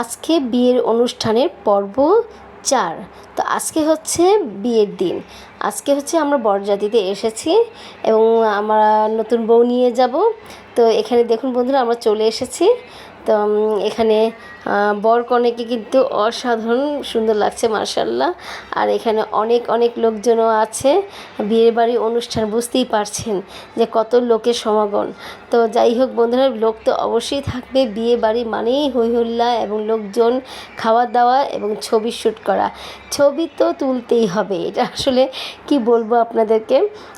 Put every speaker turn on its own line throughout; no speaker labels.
আজকে বিয়ের অনুষ্ঠানের পর্ব চার। তো আজকে হচ্ছে বিয়ের দিন। আজকে হচ্ছে আমরা বরজাতিতে এসেছি এবং আমরা নতুন বউ নিয়ে যাব। তো এখানে দেখুন বন্ধুরা, আমরা চলে এসেছি। তো এখানে বর কনেকে কিন্তু অসাধারণ সুন্দর লাগছে মার্শাল্লাহ আর এখানে অনেক অনেক লোকজনও আছে বিয়ের বাড়ি অনুষ্ঠান বুঝতেই পারছেন যে কত লোকের সমাগম। তো যাই হোক বন্ধুরা, লোক তো অবশ্যই থাকবে বিয়ে বাড়ি মানেই হৈহল্লা এবং লোকজন খাওয়া দাওয়া এবং ছবি শ্যুট করা। ছবি তো তুলতেই হবে। এটা আসলে কি বলব আপনাদেরকে?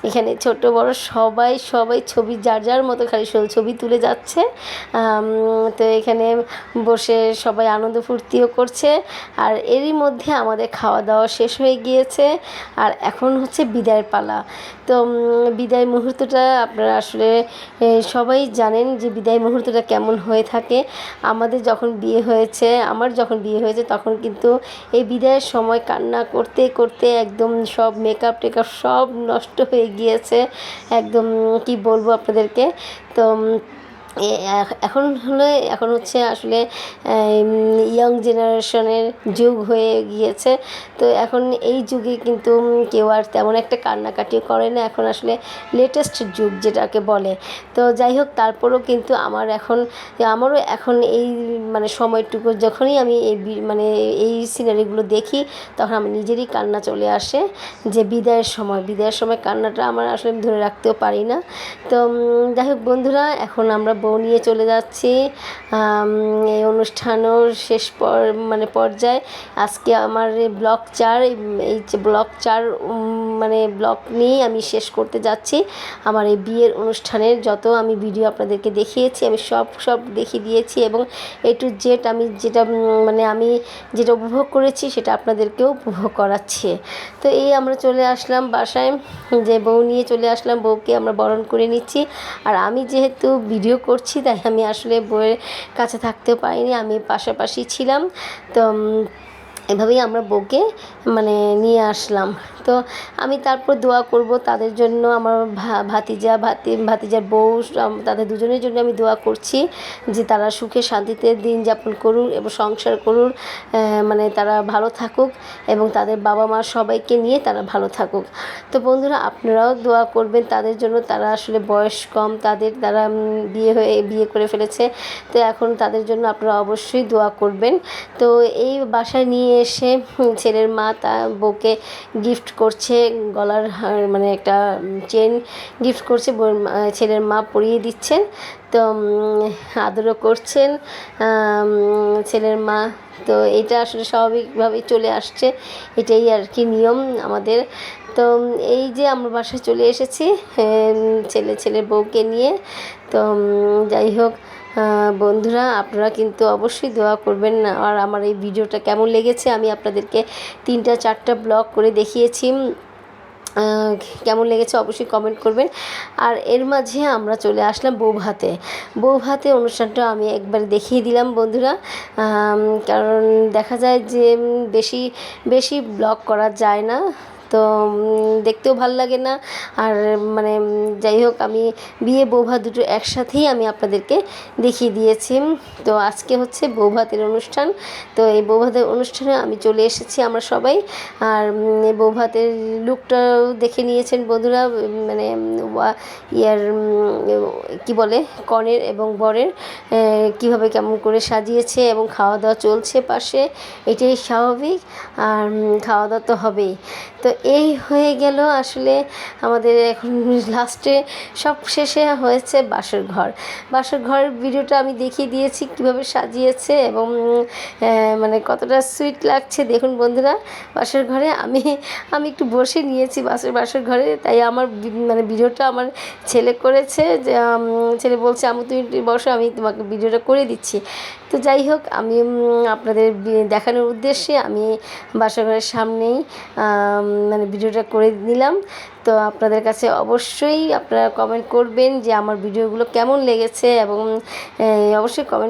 এখানে ছোট, বড় সবাই সবাই ছবি, যার যার মতো খালি ছবি তুলে যাচ্ছে। তো এখানে বসে সবাই আনন্দ ফুর্তিও করছে। আর এরই মধ্যে আমাদের খাওয়া দাওয়া শেষ হয়ে গিয়েছে। আর এখন হচ্ছে বিদায়ের পালা। তো বিদায় মুহূর্তটা আপনারা আসলে সবাই জানেন যে বিদায় মুহূর্তটা কেমন হয়ে থাকে। আমাদের যখন বিয়ে হয়েছে, আমার যখন বিয়ে হয়েছে, তখন কিন্তু এই বিদায়ের সময় কান্না করতে করতে একদম সব মেকআপ টেকআপ সব নষ্ট হয়ে গিয়েছে। একদম কি বলব আপনাদেরকে? তো এখন হলো, এখন হচ্ছে আসলে ইয়ং জেনারেশনের যুগ হয়ে গিয়েছে। তো এখন এই যুগে কিন্তু কেউ আর তেমন একটা কান্নাকাটিও করে না। এখন আসলে লেটেস্ট যুগ যেটাকে বলে। তো যাই হোক, তারপরেও কিন্তু আমার এখন, আমারও এখন এই মানে সময়টুকু যখনই আমি এই মানে এই সিনারিগুলো দেখি, তখন আমার নিজেরই কান্না চলে আসে যে বিদায়ের সময়। বিদায়ের সময় কান্নাটা আমার আসলে ধরে রাখতেও পারি না। তো যাই হোক বন্ধুরা, এখন আমরা বউ নিয়ে চলে যাচ্ছি। এই অনুষ্ঠানও শেষ পর মানে পর্যায়ে। আজকে আমার ব্লক চার, এই- ব্লক চার মানে ব্লগ নিয়েই আমি শেষ করতে যাচ্ছি। আমার এই বিয়ের অনুষ্ঠানের যত আমি ভিডিও আপনাদেরকে দেখিয়েছি, আমি সব সব দেখিয়ে দিয়েছি এবং এ টু জেড আমি যেটা মানে আমি যেটা উপভোগ করেছি সেটা আপনাদেরকেও উপভোগ করাচ্ছি। তো এই আমরা চলে আসলাম বাসায়, যে বউ নিয়ে চলে আসলাম, বউকে আমরা বরণ করে নিচ্ছি। আর আমি যেহেতু ভিডিও করছি, তাই আমি আসলে বউয়ের কাছে থাকতেও পারিনি, আমি পাশাপাশি ছিলাম। তো এভাবেই আমরা বউকে মানে নিয়ে আসলাম। তো আমি তারপর দোয়া করব তাদের জন্য, আমার ভাতিজা, ভাতি, ভাতিজার বউ তাদের দুজনের জন্য আমি দোয়া করছি যে তারা সুখে শান্তিতে দিন যাপন করুন এবং সংসার করুন মানে তারা ভালো থাকুক এবং তাদের বাবা মা সবাইকে নিয়ে তারা ভালো থাকুক। তো বন্ধুরা, আপনারাও দোয়া করবেন তাদের জন্য, তারা আসলে বয়স কম, তাদের, তারা বিয়ে হয়ে, বিয়ে করে ফেলেছে। তো এখন তাদের জন্য আপনারা অবশ্যই দোয়া করবেন। তো এই বাসায় নিয়ে এসে ছেলের মা তার বউকে গিফট করছে, গলার মানে একটা চেন গিফট করছে ছেলের মা পরিয়ে দিচ্ছেন। তো আদরও করছেন। ছেলের মা, তো এটা আসলে স্বাভাবিকভাবেই চলে আসছে। এটাই আর কি নিয়ম আমাদের। তো এই যে আমরা বাসায় চলে এসেছি ছেলে, ছেলের বউকে নিয়ে। তো যাই হোক বন্ধুরা, আপনারা কিন্তু অবশ্যই দোয়া করবেন আর আমার এই ভিডিওটা কেমন লেগেছে, আমি আপনাদেরকে তিনটা, চারটা ব্লগ করে দেখিয়েছি। কেমন লেগেছে অবশ্যই কমেন্ট করবেন। আর এর মাঝে আমরা চলে আসলাম বৌভাতে। বৌভাতে অনুষ্ঠানটা আমি একবার দেখিয়ে দিলাম বন্ধুরা। কারণ দেখা যায় যে বেশি বেশি ব্লগ করা যায় না। তো দেখতেও ভালো লাগে না। আর মানে যাই হোক, আমি বিয়ে বৌভাত দুটো একসাথেই আমি আপনাদেরকে দেখিয়ে দিয়েছি। তো আজকে হচ্ছে বৌভাতের অনুষ্ঠান। তো এই বৌভাতের অনুষ্ঠানে আমি চলে এসেছি আমরা সবাই। আর বৌভাতের লুকটাও দেখে নিয়েছেন বন্ধুরা মানে ইয়ার কি বলে, কনের এবং বরের কীভাবে কেমন করে সাজিয়েছে এবং খাওয়া দাওয়া চলছে পাশে। এটাই স্বাভাবিক, আর খাওয়া দাওয়া তো হবেই। তো এই হয়ে গেল আসলে আমাদের এখন লাস্টে সব শেষে হয়েছে বাসর ঘর। বাসর ঘরের ভিডিওটা আমি দেখিয়ে দিয়েছি কীভাবে সাজিয়েছে এবং মানে কতটা সুইট লাগছে। দেখুন বন্ধুরা, বাসর ঘরে আমি আমি একটু বসে নিয়েছি বাসের, বাসর ঘরে। তাই আমার মানে ভিডিওটা আমার ছেলে করেছে ছেলে বলছে আমি তুমি বসো, আমি তোমাকে ভিডিওটা করে দিচ্ছি। তো যাই হোক, আমি আপনাদের দেখানোর উদ্দেশ্যে আমি বাসর ঘরের সামনেই মানে ভিডিওটা করে নিলাম। তো আপনাদের কাছে অবশ্যই আপনারা কমেন্ট করবেন যে আমার ভিডিওগুলো কেমন লেগেছে এবং অবশ্যই কমেন্ট